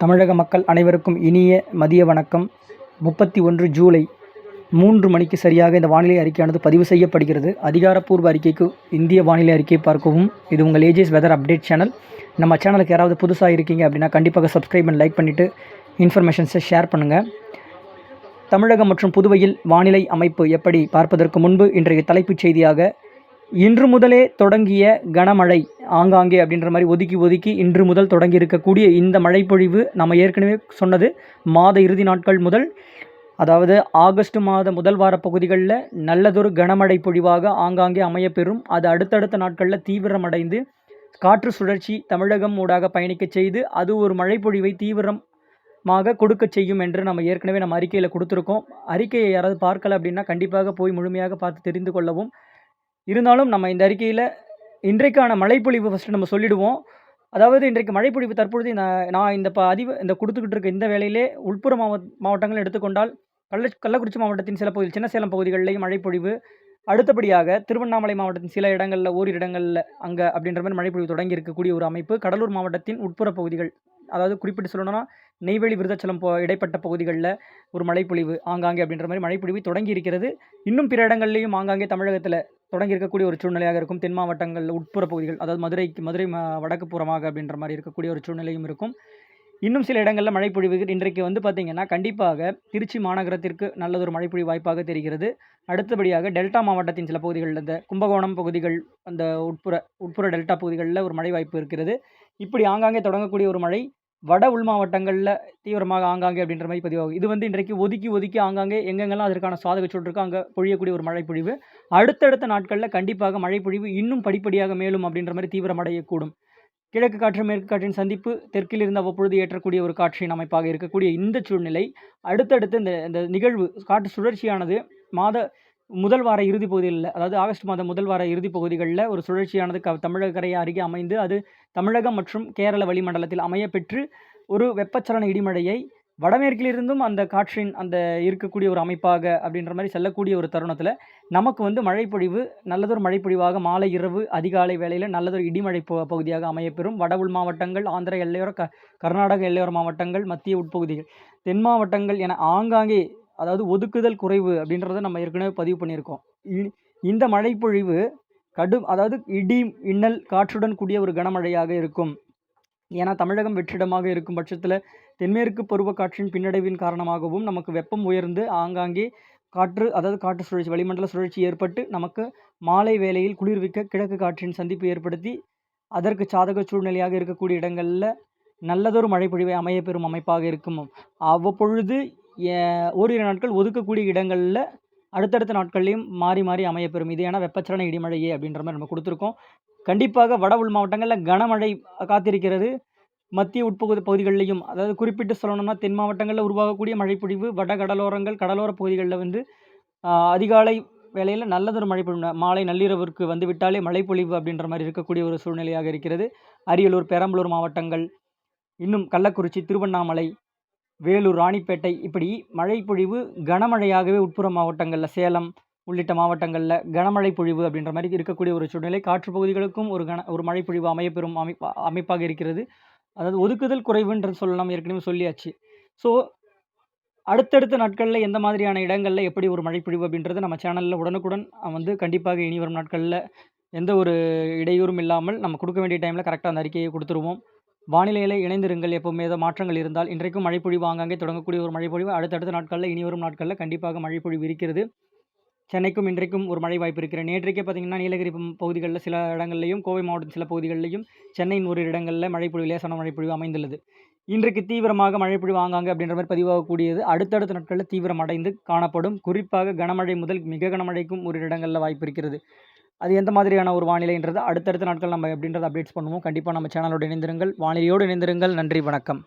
தமிழக மக்கள் அனைவருக்கும் இனிய மதிய வணக்கம். முப்பத்தி ஒன்று ஜூலை மூன்று மணிக்கு சரியாக இந்த வானிலை அறிக்கையானது பதிவு செய்யப்படுகிறது. அதிகாரப்பூர்வ அறிக்கைக்கு இந்திய வானிலை அறிக்கை பார்க்கவும். இது உங்கள் ஏஜிஎஸ் வெதர் அப்டேட் சேனல் நம்ம சேனலுக்கு யாராவது புதுசாக இருக்கீங்க அப்படின்னா கண்டிப்பாக சப்ஸ்கிரைப் அண்ட் லைக் பண்ணிவிட்டு இன்ஃபர்மேஷன்ஸை ஷேர் பண்ணுங்கள் தமிழகம் மற்றும் புதுவையில் வானிலை அமைப்பு எப்படி பார்ப்பதற்கு முன்பு இன்றைய தலைப்புச் செய்தியாக இன்று முதலே தொடங்கிய கனமழை ஆங்காங்கே அப்படின்ற மாதிரி ஒதுக்கி ஒதுக்கி இன்று முதல் தொடங்கி இருக்கக்கூடிய இந்த மழைப்பொழிவு நம்ம ஏற்கனவே சொன்னது மாத இறுதி நாட்கள் முதல் அதாவது ஆகஸ்ட் மாத முதல் வார பகுதிகளில் நல்லதொரு கனமழை பொழிவாக ஆங்காங்கே அமையப்பெறும். அது அடுத்தடுத்த நாட்களில் தீவிரமடைந்து காற்று சுழற்சி தமிழகம் ஊடாக பயணிக்கச் செய்து அது ஒரு மழைப்பொழிவை தீவிரமாக கொடுக்கச் செய்யும் என்று நம்ம ஏற்கனவே நம்ம அறிக்கையில் கொடுத்துருக்கோம். அறிக்கையை யாராவது பார்க்கல அப்படின்னா கண்டிப்பாக போய் முழுமையாக பார்த்து தெரிந்து கொள்ளவும். இருந்தாலும் நம்ம இந்த அறிக்கையில் இன்றைக்கான மழைப்பொழிவு ஃபஸ்ட்டு நம்ம சொல்லிடுவோம். அதாவது இன்றைக்கு மழைப்பொழிவு தற்பொழுது நான் நான் இந்த அதிவு இந்த கொடுத்துக்கிட்டு இருக்க இந்த வேலையிலே உட்புற மாவட்ட மாவட்டங்கள் எடுத்துக்கொண்டால் கள்ள கள்ளக்குறிச்சி மாவட்டத்தின் சில பகுதி சின்ன சேலம் பகுதிகளிலேயும் மழைப்பொழிவு. அடுத்தபடியாக திருவண்ணாமலை மாவட்டத்தின் சில இடங்களில் ஓரிரு இடங்களில் அங்கே அப்படின்ற மாதிரி மழைப்பொழிவு தொடங்கி இருக்கக்கூடிய ஒரு அமைப்பு. கடலூர் மாவட்டத்தின் உட்புற பகுதிகள் அதாவது குறிப்பிட்டு சொல்லணும்னா நெய்வேலி விருதாச்சலம் போ இடைப்பட்ட பகுதிகளில் ஒரு மழைப்பொழிவு ஆங்காங்கே அப்படின்ற மாதிரி மழைப்பொழிவு தொடங்கி இருக்கிறது. இன்னும் பிற இடங்கள்லையும் ஆங்காங்கே தமிழகத்தில் தொடங்கி இருக்கக்கூடிய ஒரு சூழ்நிலையாக இருக்கும். தென் மாவட்டங்கள் உட்புற பகுதிகள் அதாவது மதுரைக்கு மதுரை வடக்கு புறமாக அப்படின்ற மாதிரி இருக்கக்கூடிய ஒரு சூழ்நிலையும் இருக்கும். இன்னும் சில இடங்களில் மழைப்பொழிவு இன்றைக்கு வந்து பார்த்திங்கன்னா கண்டிப்பாக திருச்சி மாநகரத்திற்கு நல்லதொரு மழைப்பொழிவு வாய்ப்பாக தெரிகிறது. அடுத்தபடியாக டெல்டா மாவட்டத்தின் சில பகுதிகளில் இந்த கும்பகோணம் பகுதிகள் அந்த உட்புற உட்புற டெல்டா பகுதிகளில் ஒரு மழை வாய்ப்பு இருக்கிறது. இப்படி ஆங்காங்கே தொடங்கக்கூடிய ஒரு மழை வட உள் மாவட்டங்களில் தீவிரமாக ஆங்காங்கே அப்படின்ற மாதிரி பதிவாகும் இது வந்து இன்றைக்கு ஒதுக்கி ஒதுக்கி ஆங்காங்கே எங்கெங்கெல்லாம் அதற்கான சாதக சூழல் இருக்கோ அங்கே பொழியக்கூடிய ஒரு மழை பொழிவு அடுத்தடுத்த நாட்களில் கண்டிப்பாக மழை பொழிவு இன்னும் படிப்படியாக மேலும் அப்படின்ற மாதிரி தீவிரமடையக்கூடும். கிழக்கு காற்று மேற்கு காற்றின் சந்திப்பு தெற்கில் இருந்து அவ்வப்பொழுது ஏற்றக்கூடிய ஒரு காற்றின் அமைப்பாக இருக்கக்கூடிய இந்த சூழ்நிலை அடுத்தடுத்து இந்த இந்த நிகழ்வு காற்று சுழற்சியானது மாத முதல் வார இறுதி பகுதிகளில் அதாவது ஆகஸ்ட் மாதம் முதல் வார இறுதி பகுதிகளில் ஒரு சுழற்சியானது க தமிழக கரையை அருகே அமைந்து அது தமிழகம் மற்றும் கேரள வளிமண்டலத்தில் அமைய பெற்று ஒரு வெப்பச்சலன இடிமழையை வடமேற்கிலிருந்தும் அந்த காற்றின் அந்த இருக்கக்கூடிய ஒரு அமைப்பாக அப்படின்ற மாதிரி செல்லக்கூடிய ஒரு தருணத்தில் நமக்கு வந்து மழைப்பொழிவு நல்லதொரு மழைப்பொழிவாக மாலை இரவு அதிகாலை வேளையில் நல்லதொரு இடிமழை பகுதியாக அமையப்பெறும். வட உள் மாவட்டங்கள் ஆந்திர எல்லையோர க கர்நாடக எல்லையோர மாவட்டங்கள் மத்திய உட்பகுதிகள் தென் மாவட்டங்கள் என ஆங்காங்கே அதாவது ஒதுக்குதல் குறைவு அப்படின்றத நம்ம ஏற்கனவே பதிவு பண்ணியிருக்கோம். இந்த மழைப்பொழிவு கடும் அதாவது இடி இன்னல் காற்றுடன் கூடிய ஒரு கனமழையாக இருக்கும். ஏன்னா தமிழகம் வெற்றிடமாக இருக்கும் பட்சத்தில் தென்மேற்கு பருவக்காற்றின் பின்னடைவின் காரணமாகவும் நமக்கு வெப்பம் உயர்ந்து ஆங்காங்கே காற்று அதாவது காற்று சுழற்சி வளிமண்டல சுழற்சி ஏற்பட்டு நமக்கு மாலை வேளையில் குளிர்விக்க கிழக்கு காற்றின் சந்திப்பு ஏற்படுத்தி அதற்கு சாதக சூழ்நிலையாக இருக்கக்கூடிய இடங்களில் நல்லதொரு மழைப்பொழிவை அமைய பெறும் அமைப்பாக இருக்கும். அவ்வப்பொழுது ஓரிரு நாட்கள் ஒதுக்கக்கூடிய இடங்களில் அடுத்தடுத்த நாட்கள்லையும் மாறி மாறி அமையப்பெறும். இது ஏன்னா வெப்பச்சலன இடிமழையே அப்படின்ற மாதிரி நம்ம கொடுத்துருக்கோம். கண்டிப்பாக வட உள் மாவட்டங்களில் கனமழை காத்திருக்கிறது. மத்திய உட்பகுதி பகுதிகளிலையும் அதாவது குறிப்பிட்டு சொல்லணும்னா தென் மாவட்டங்களில் உருவாகக்கூடிய மழைப்பொழிவு வட கடலோரங்கள் கடலோர பகுதிகளில் வந்து அதிகாலை வேளையில் நல்லதொரு மழை பொழிவு மாலை நள்ளிரவிற்கு வந்து விட்டாலே மழைப்பொழிவு அப்படின்ற மாதிரி இருக்கக்கூடிய ஒரு சூழ்நிலையாக இருக்கிறது. அரியலூர் பெரம்பலூர் மாவட்டங்கள் இன்னும் கள்ளக்குறிச்சி திருவண்ணாமலை வேலூர் ராணிப்பேட்டை இப்படி மழை பொழிவு கனமழையாகவே உட்புற மாவட்டங்களில் சேலம் உள்ளிட்ட மாவட்டங்களில் கனமழை பொழிவு அப்படின்ற மாதிரி இருக்கக்கூடிய ஒரு சூழ்நிலை காற்று பகுதிகளுக்கும் ஒரு கன ஒரு மழை பொழிவு அமையப்பெறும் அமைப்பா அமைப்பாக இருக்கிறது. அதாவது ஒதுக்குதல் குறைவுன்றது சொல்லலாம். ஏற்கனவே சொல்லியாச்சு. ஸோ அடுத்தடுத்த நாட்களில் எந்த மாதிரியான இடங்களில் எப்படி ஒரு மழைப்பொழிவு அப்படின்றது நம்ம சேனலில் உடனுக்குடன் வந்து கண்டிப்பாக இனி வரும் நாட்களில் எந்த ஒரு இடையூறும் இல்லாமல் நம்ம கொடுக்க வேண்டிய டைமில் கரெக்டாக அந்த அறிக்கையை கொடுத்துருவோம். வானிலையில் இணைந்திருங்கள். எப்போவுமே மேத மாற்றங்கள் இருந்தால் இன்றைக்கும் மழைப்பொழிவு ஆங்காங்கே தொடங்கக்கூடிய ஒரு மழைப்பொழிவு. அடுத்தடுத்த நாட்களில் இனி வரும் நாட்களில் கண்டிப்பாக மழைப்பொழிவு இருக்கிறது சென்னைக்கும் இன்றைக்கும் ஒரு மழை வாய்ப்பு இருக்கிற நேற்றைக்கே பார்த்திங்கன்னா நீலகிரி பகுதிகளில் சில இடங்கள்லையும் கோவை மாவட்டம் சில பகுதிகளிலையும் சென்னையின் ஒரு இடங்களில் மழைப்பொழிவு லேசான மழைப்பொழிவு அமைந்துள்ளது. இன்றைக்கு தீவிரமாக மழைப்பொழிவு ஆங்காங்க அப்படின்ற மாதிரி பதிவாகக்கூடியது. அடுத்தடுத்த நாட்களில் தீவிரம் அடைந்து காணப்படும். குறிப்பாக கனமழை முதல் மிக கனமழைக்கும் ஒரு இடங்களில் வாய்ப்பு இருக்கிறது. அது எந்த மாதிரியான ஒரு வானிலைன்றது அடுத்தடுத்த நாட்கள் நம்ம எப்படின்றத அப்டேட்ஸ் பண்ணுவோம். கண்டிப்பாக நம்ம சேனலோடு இணைந்திருங்கள். வானிலையோடு இணைந்திருங்கள். நன்றி வணக்கம்.